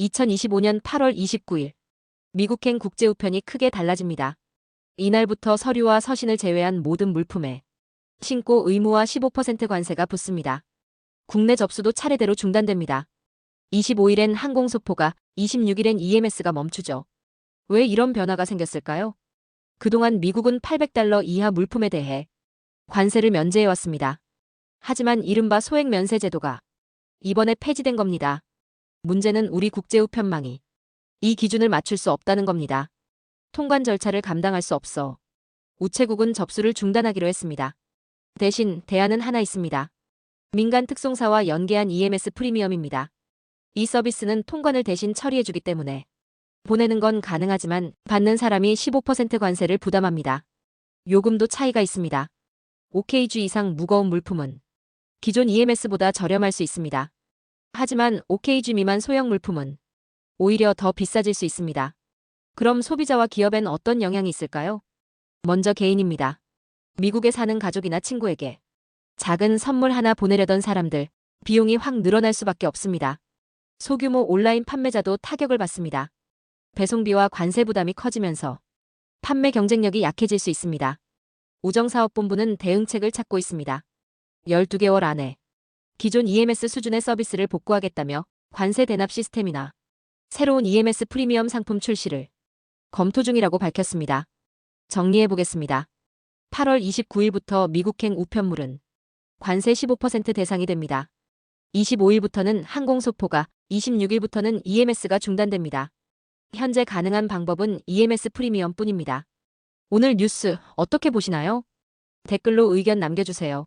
2025년 8월 29일 미국행 국제우편이 크게 달라집니다. 이날부터 서류와 서신을 제외한 모든 물품에 신고 의무화 15% 관세가 붙습니다. 국내 접수도 차례대로 중단됩니다. 25일엔 항공소포가, 26일엔 EMS가 멈추죠. 왜 이런 변화가 생겼을까요? 그동안 미국은 800달러 이하 물품에 대해 관세를 면제해왔습니다. 하지만 이른바 소액 면세 제도가 이번에 폐지된 겁니다. 문제는 우리 국제우편망이 이 기준을 맞출 수 없다는 겁니다. 통관 절차를 감당할 수 없어 우체국은 접수를 중단하기로 했습니다. 대신 대안은 하나 있습니다. 민간 특송사와 연계한 EMS 프리미엄입니다. 이 서비스는 통관을 대신 처리해주기 때문에 보내는 건 가능하지만 받는 사람이 15% 관세를 부담합니다. 요금도 차이가 있습니다. OKG 이상 무거운 물품은 기존 EMS보다 저렴할 수 있습니다. 하지만 OKG 미만 소형 물품은 오히려 더 비싸질 수 있습니다. 그럼 소비자와 기업엔 어떤 영향이 있을까요? 먼저 개인입니다. 미국에 사는 가족이나 친구에게 작은 선물 하나 보내려던 사람들, 비용이 확 늘어날 수밖에 없습니다. 소규모 온라인 판매자도 타격을 받습니다. 배송비와 관세 부담이 커지면서 판매 경쟁력이 약해질 수 있습니다. 우정사업본부는 대응책을 찾고 있습니다. 12개월 안에 기존 EMS 수준의 서비스를 복구하겠다며 관세 대납 시스템이나 새로운 EMS 프리미엄 상품 출시를 검토 중이라고 밝혔습니다. 정리해 보겠습니다. 8월 29일부터 미국행 우편물은 관세 15% 대상이 됩니다. 25일부터는 항공소포가, 26일부터는 EMS가 중단됩니다. 현재 가능한 방법은 EMS 프리미엄 뿐입니다. 오늘 뉴스 어떻게 보시나요? 댓글로 의견 남겨주세요.